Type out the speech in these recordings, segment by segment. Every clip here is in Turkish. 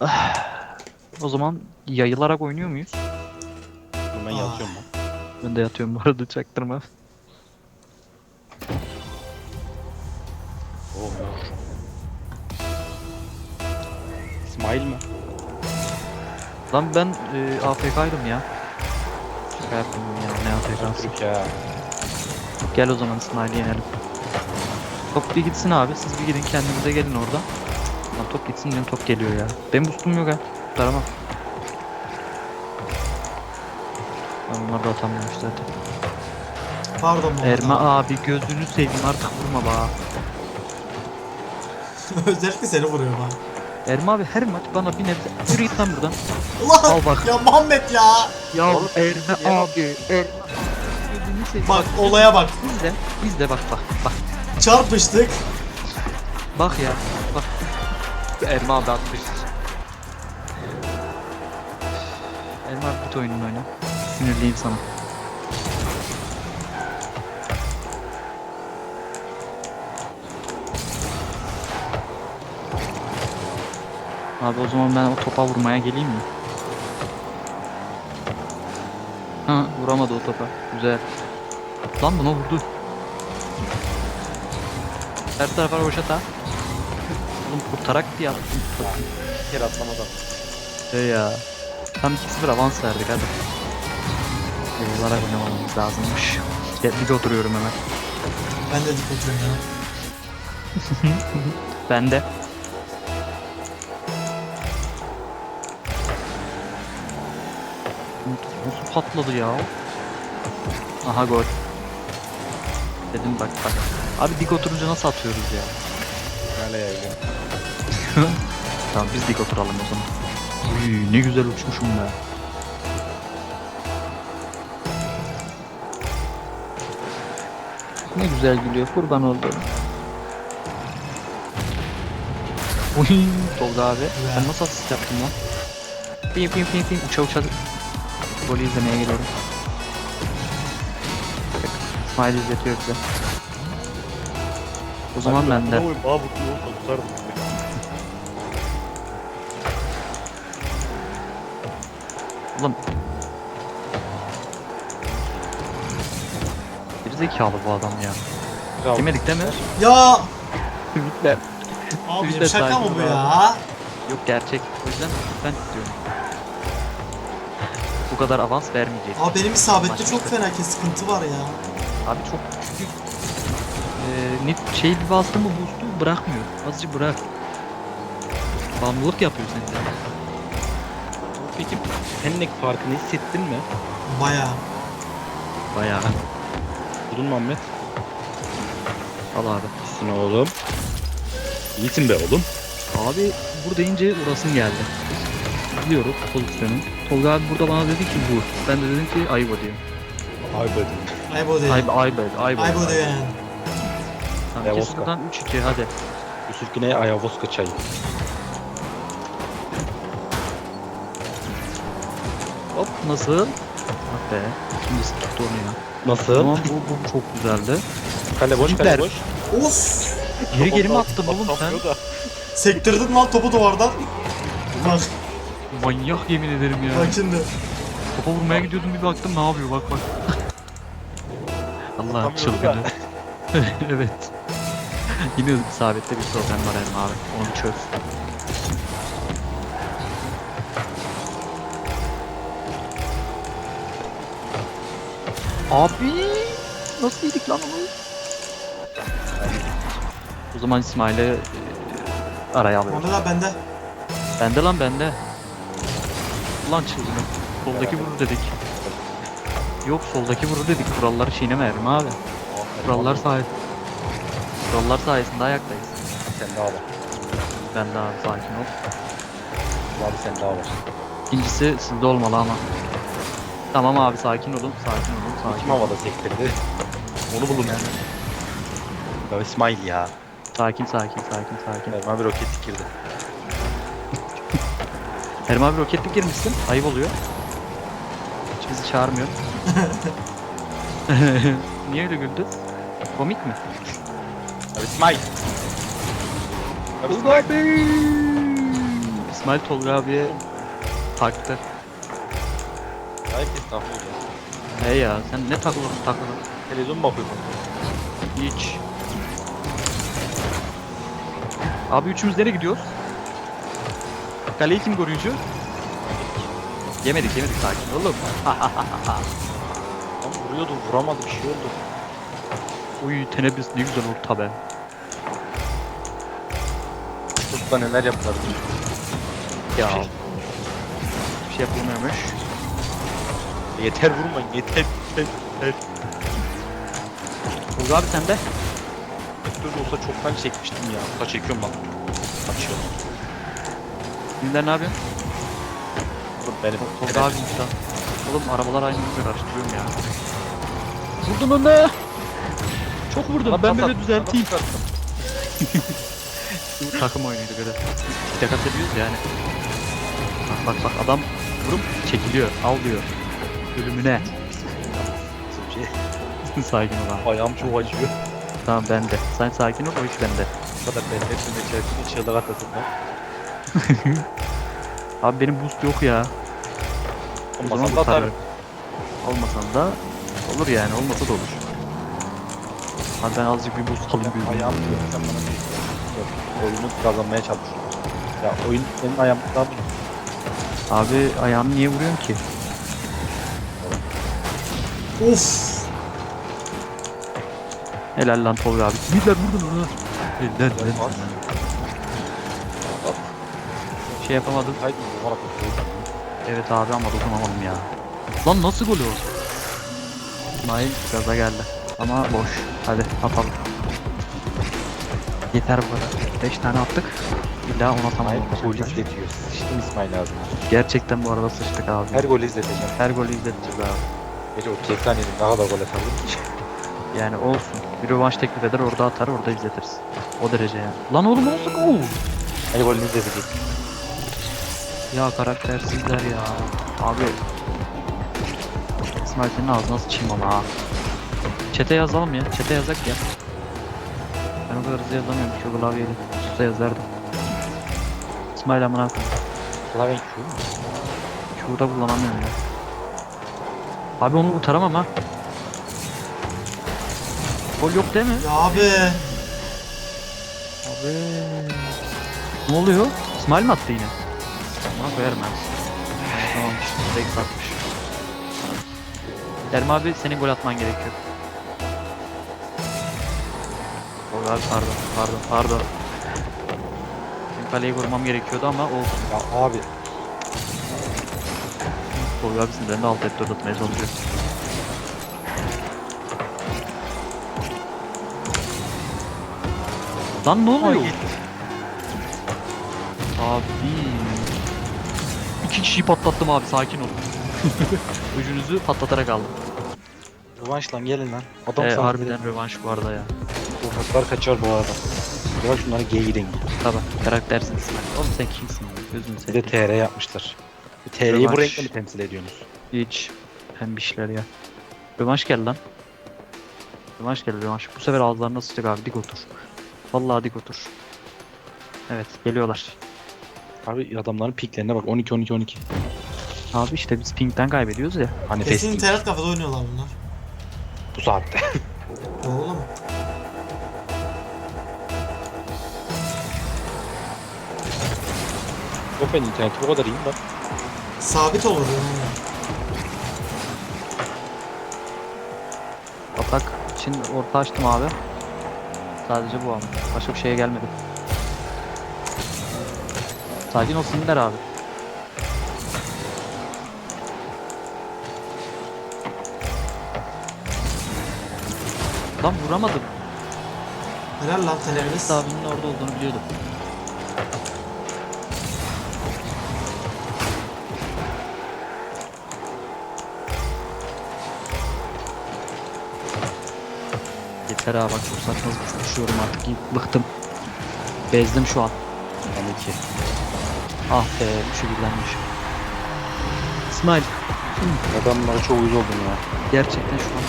O zaman yayılarak oynuyor muyuz? Ben yatıyorum lan. Ben de yatıyorum bu arada çaktırma. Oo mor. İsmail mi? Lan ben e, AFK'ydım ya. Şaka yaptım ya ne AFK'sı. Türk ya. Gel o zaman İsmail'i yenelim. Top bir gitsin abi siz bir gidin kendinize gelin orada. Lan top gitsin benim top geliyor ya. Benim boostum yok ha. Kurtaramam. Ben bunları da atamıyorum işte zaten. Pardon Muhammed Erma abi. gözünü seveyim artık vurma bana. Özellikle seni vuruyor bak. Erma abi her maç bana bir nebze yürü git lan buradan. Ulan Al bak. ya Muhammed ya. Ya Oğlum, Erma ya. abi Erma. Gözünü seveyim. Bak olaya bak. İzle. İzle bak bak bak. Çarpıştık. Bak ya. Erma abi atmış. Abi git oyununu oyna. Sinirliyim sana. Abi o zaman ben o topa vurmaya geleyim mi? Ha vuramadı o topa. Güzel. Lan buna vurdu. Her tarafa roşata. Oğlum kurtarak diye attım. Kere atlamadan. Şey ya. Tam 2-0 avans verdik hadi. Yıllara oynamamamız lazımmış. Ya, bir de oturuyorum hemen. Ben de dik oturuyorum ya. Ben de. Nasıl patladı ya? Aha gol. Dedim bak bak. Abi dik oturunca nasıl atıyoruz ya? Hala yayılıyorum. Tamam biz dik oturalım o zaman. Uy, ne güzel uçmuşum be. Ne güzel gülüyor kurban oldum. Uy Tolga abi. Sen nasıl asist yaptın lan? Pim pim pim pim uça uça golü izlemeye geliyorum. İsmail izletiyor bize. O zaman ben de. Bana Bağ vurdu yolsa tutardım. Oğlum. Bir zekalı bu adam ya. Bravo. Yemedik değil mi? Ya Ümitler. Yüzde şaka mı bu ya? Yok gerçek. O yüzden ben istiyorum. Bu kadar avans vermeyecek. Abi benim isabette çok fena ki sıkıntı var ya. Abi çok çünkü eee net şey bir bastı mı boost'u bırakmıyor. Azıcık bırak. Bağımlılık yapıyor sende. Peki Pennek farkını hissettin mi? Baya. Bayağı. Durun Muhammed. Al abi. İyisin oğlum. İyisin be oğlum. Abi burada ince vurasın geldi. Biliyoruz pozisyonu. Tolga abi burada bana dedi ki vur. Ben de dedim ki ayıp diyor. Ay be. Aybo değil. Ayıp ayıp ayıp. Aybo yani. Tamam Ya kes buradan 3-2 hadi. Yusuf Güney Ayavoska çayı. Hop nasıl? Ah be. Şimdi tuttu onu ya. Nasıl? Tamam bu, bu çok güzeldi. Kale boş kale Süper. boş. Of. Geri geri mi attın oğlum sen? Atmıyor da. Sektirdin lan topu duvardan. Bak Manyak yemin ederim ya. bak şimdi. Topa vurmaya gidiyordum bir baktım ne yapıyor bak bak. Allah Atamıyorum çılgını. evet. Yine isabette bir problem var Erman abi. Onu çöz. Abi nasıl yedik lan onu? O zaman İsmail'e e, araya alıyorum. Muhammed abi bende. Bende lan bende. Lan çılgını. Soldaki vurur dedik. Yok soldaki vurur dedik. Kuralları çiğneme Ermi abi. Kurallar sayesinde. Kurallar sayesinde ayaktayız. Sen daha var. Ben de abi sakin ol. Abi sen daha var. İkincisi sizde olmalı ama. Tamam abi sakin olun. Sakin olun. Sakin Kim olun. havada sektirdi? Onu bulun yani. Ya İsmail ya. Sakin sakin sakin sakin. Erman bir roket girdi. Ermi abi roketlik girmişsin. Ayıp oluyor. Hiç bizi çağırmıyor. Niye öyle güldün? Komik mi? İsmail. İsmail. abi. İsmail Tolga abiye taktı. Herkes takıyor ya. He ya sen ne takılır takılır. Televizyon mu bakıyorsun? Hiç. Abi üçümüz nereye gidiyoruz? Kaleyi kim koruyucu? Yemedik yemedik sakin oğlum. Tam vuruyordu vuramadı bir şey oldu. Uy tenebüs ne güzel orta be. Çocuklar neler yaptılar. Ya. Şey. Bir şey yapılmıyormuş. Yeter vurmayın yeter. yeter. Tolga abi sende. Öyle olsa çoktan çekmiştim ya. Kaç çekiyorum lan. Kaçıyor. Kimler ne yapıyorsun? Oğlum benim. Tolga abi işte. Oğlum arabalar aynı gibi araştırıyorum ya. Vurdum önde. Çok vurdum. Ben böyle düzelteyim. Bu takım oyunuydu böyle. Tek atabiliyoruz yani. Bak bak bak adam vurup çekiliyor. Al diyor. Ölümüne. Bir sakin ol abi. Ayağım çok acıyor. Tamam bende. Sen sakin ol o iş bende. Bu kadar ben hepsinde içerisinde çığlık atasın lan. Abi benim boost yok ya. O zaman Olmasa da atarım. atarım. Olmasan da olur yani. Olmasa da olur. Abi ben azıcık bir boost alayım. bir- Ayağım diyor. Sen bana bir oyunu kazanmaya çalışıyorsun. Ya oyun senin ayağın daha mı? Abi ayağımı niye vuruyorsun ki? Of. Helal lan Tolga abi. Midler vurdun onu. Helal lan. Şey yapamadım. Haydi yapıyorum. Evet abi ama dokunamadım ya. Lan nasıl gol o? İsmail gaza geldi. Ama boş. Hadi atalım. Yeter bu kadar. 5 tane attık. İlla ona tamam Hayır, olacak. gol izletiyor. Sıçtım İsmail ağzına. Gerçekten bu arada sıçtık abi. Her golü izleteceğim. Her golü izleteceğiz abi. Gece 30 saniyede ne kadar gol atardım ki. Yani olsun. Bir rövanş teklif eder orada atar orada izletiriz. O derece yani. Lan oğlum olsun gol. Her golünü izletecek. Ya karaktersizler ya. Abi. İsmail senin ağzına sıçayım ama ha. Çete yazalım ya. Çete yazak ya. Ben o kadar hızlı yazamıyorum şu klavyeyle. Susa yazardım. İsmail amına koyayım. Klavyen Q mu? Q'da kullanamıyorum ya. Abi onu kurtaramam ha. Gol yok değil mi? Ya abi. Abi. Ne oluyor? İsmail mi attı yine? Buna koyarım ben. Tamam işte. Tek satmış. Dermi abi senin gol atman gerekiyor. Abi pardon pardon pardon. Benim kaleyi vurmam gerekiyordu ama olsun. Ya abi. Tolga abi sinirlerini alt etti atmaya çalışıyor. Lan ne oluyor? Abi. İki kişiyi patlattım abi sakin olun. Ucunuzu patlatarak aldım. Rövanş lan gelin lan. Adam Ee, harbiden rövanş bu arada ya. Ufaklar kaçar bu arada. Ya şunları G gidin. Tabi karaktersin İsmail. Oğlum sen kimsin ya? Gözünü Bir de seveyim. TR yapmışlar. Bu TR'yi Rövanş. bu renkle mi temsil ediyorsunuz? Hiç. Pembişler ya. Rövanş gel lan. Rövanş gel rövanş. Bu sefer ağızlarına sıçtık abi dik otur. Vallahi dik otur. Evet geliyorlar. Abi adamların piklerine bak 12 12 12. Abi işte biz pingden kaybediyoruz ya. Hani Kesin festi internet kafede oynuyorlar bunlar. bu saatte. Oğlum. Ben interneti bu kadar iyiyim bak. Sabit olur yani. Atak için orta açtım abi. Sadece bu ama. Başka bir şeye gelmedi. Sakin ol sinirler abi. Lan vuramadım. Helal lan Enes abinin orada olduğunu biliyordum. Yeter bak çok saçma düşüyorum artık bıktım. Bezdim şu an. Yani iki. Ah be bu şekillenmiş. İsmail Adamlara çok uyuz oldum ya. gerçekten şu an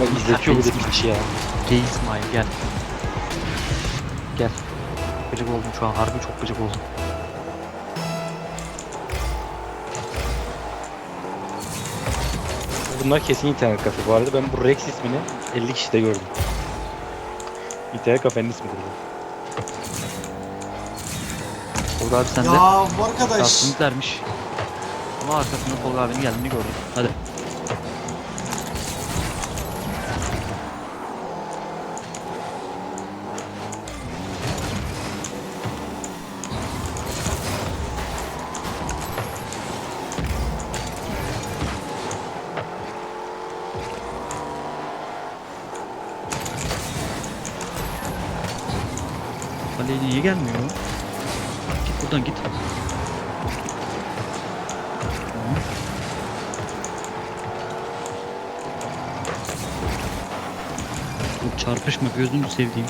Bak izletiyor İsmail. piç ya. Gay İsmail gel. Gel. Gıcık oldum şu an harbi çok gıcık oldum. Bunlar kesin internet kafe. Bu arada ben bu Rex ismini 50 kişide gördüm. İnternet kafenin ismidir bu. Tolga abi sende. Ya bu arkadaş. Yasinliklermiş. Ama arkasında Tolga abinin geldiğini gördüm. Hadi. Ali niye gelmiyor? Git buradan git. Çarpışma gözünü sevdiğim.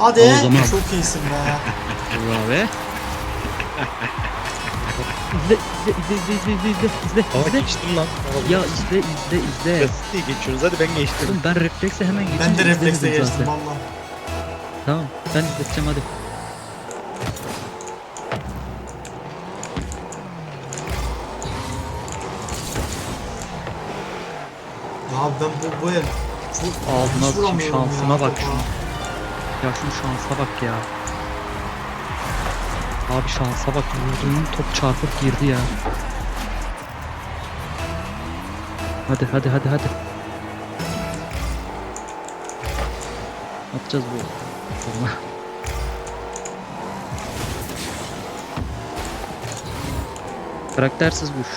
Hadi. O zaman. Çok iyisin be. Bravo. İzle, izle, izle, izle, izle, izle, izle, Aa izle. geçtim lan. Ya izle, izle, izle. Siz diye geçiyorsunuz hadi ben geçtim. Oğlum ben refleksle hemen geçince ben de refleksle geçtim zaten. valla. Tamam, ben izleteceğim hadi. Ya ben bu, bu el çok Ağzına ya bak şunu. Ya şunun şansa bak ya. Abi şansa bak vurduğum top çarpıp girdi ya. Hadi hadi hadi hadi. Atacağız bu. Sorma. Karaktersiz vuş.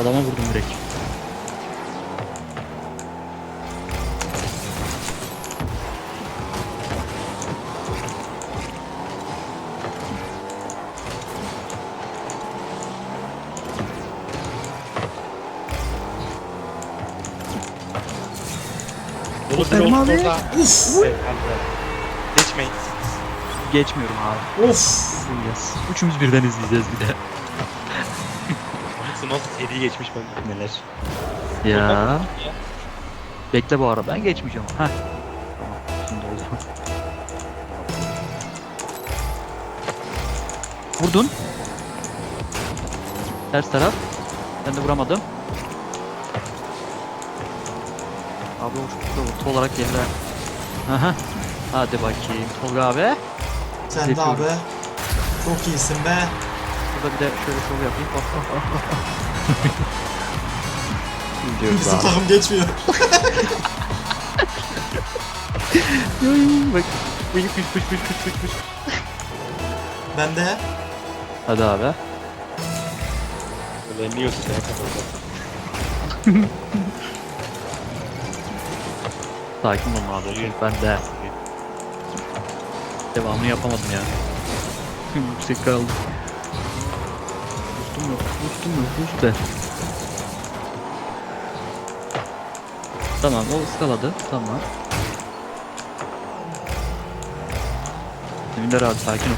Adama vurdum direkt. Dolu Ferman abi. Uf. Geçmeyin. Geçmiyorum abi. Of. Yes. Üçümüz birden izleyeceğiz bir de. Seri geçmiş ben neler. Ya. Bekle bu ara ben geçmeyeceğim. Heh. Tamam şimdi oldu. Vurdun. Ters taraf. Ben de vuramadım. Abi o şurada olarak yerler. Aha. Hadi bakayım Tolga abi. Sen de Yapıyorum. abi. Çok iyisin be. Burada bir de şöyle şov yapayım. Bizim takım geçmiyor. Bak. Pış pış pış pış pış pış. Ben de. Hadi abi. Böyle niye kapatıyorsun? Sakin olun abi. Ben de. Devamını yapamadım ya. Yüksek kaldı. Boostum yok. Boostum yok. Boost de. Tamam o ıskaladı. Tamam. Eminler abi sakin ol.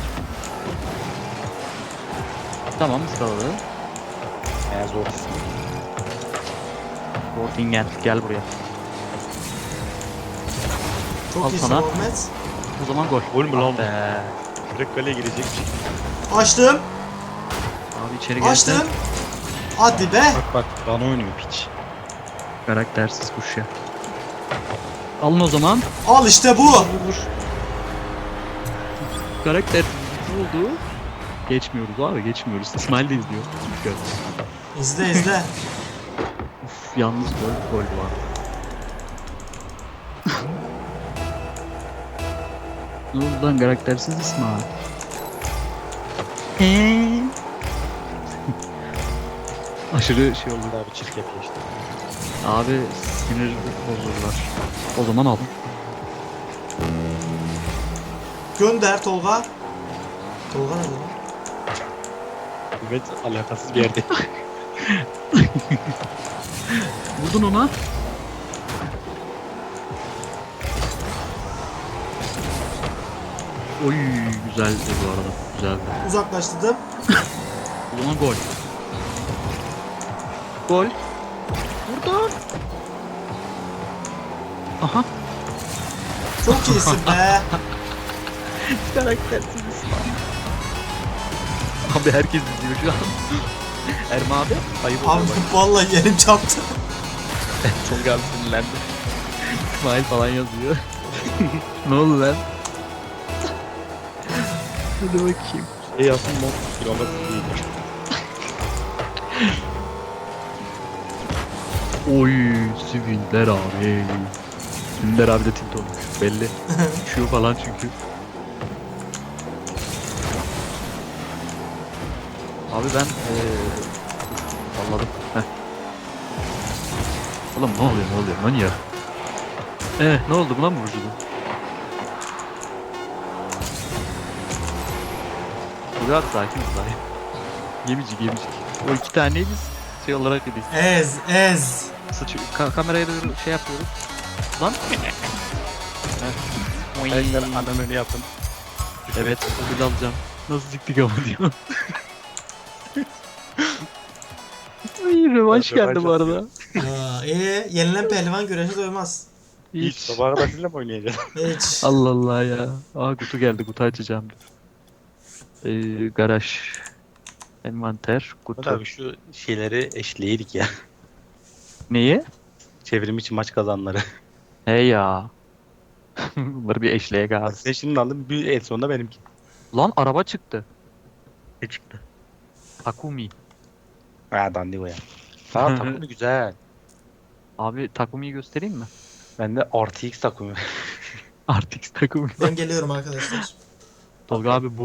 Tamam ıskaladı. Eğer zor ismi. Wortingen gel buraya. Çok Al sana. Ahmet. O zaman gol. Gol mü lan Ah be. Direkt kaleye girecek. Açtım. İçeri gelse Açtım. Hadi be. Bak bak bana oynuyor piç. karaktersiz kuş ya. Alın o zaman. Al işte bu. Vur vur. Karakter ne oldu? Geçmiyoruz abi geçmiyoruz. İsmail de izliyor. Gör. İzle izle. Uf yalnız gol gol var. ne oldu lan karaktersiz İsmail? Eee? Aşırı şey oldu. Daha bir çirkef geçti. Abi sinir bozuldular. O zaman al. Gönder Tolga. Tolga nerede lan? Evet alakasız bir yerde. Vurdun ona. Oy güzeldi bu arada. Güzeldi. Uzaklaştırdım. O zaman gol. Gol. Buradan. Aha. Çok iyisin be. Karaktersiz Abi herkes izliyor şu an. Erma abi. Ayıp Abi vallahi yerim çarptı. Tolga abi sinirlendi. İsmail falan yazıyor. ne oldu lan? Hadi bakayım. Şey yapsın mı? Kilometre değil. Oy Sünder abi. Sünder abi de tilt olmuş belli. Şu falan çünkü. Abi ben eee salladım. Heh. Oğlum ne oluyor ne oluyor manyak. Eh ne oldu buna mı? Dur abi sakin ol sakin. Gemicik gemicik. O iki taneyi biz şey olarak yedik. Ez ez. Sıçıyor. Ka- kameraya doğru şey yapıyoruz. Lan. Arkadaşlar anam önü yapın. evet, ödül alacağım. Nasıl siktik ama diyor. Ay rövanş geldi bu arada. Aa, ee, yenilen pehlivan güreşe doymaz. Hiç. Hiç. Sabaha kadar sizinle mi oynayacağız? Hiç. Allah Allah ya. Aa kutu geldi, kutu açacağım. Ee, garaj. Envanter, kutu. Abi şu şeyleri eşleydik ya. Neyi? Çevrim içi maç kazanları. He ya. Bunları bir eşleğe Bak gaz. sen şimdi aldın bir en sonunda benimki. Lan araba çıktı. Ne çıktı? Takumi. Ha dandigo ya. Sağ takımı güzel. Abi Takumi'yi göstereyim mi? Bende RTX takımı. RTX Takumi. Ben geliyorum arkadaşlar. Tolga abi bu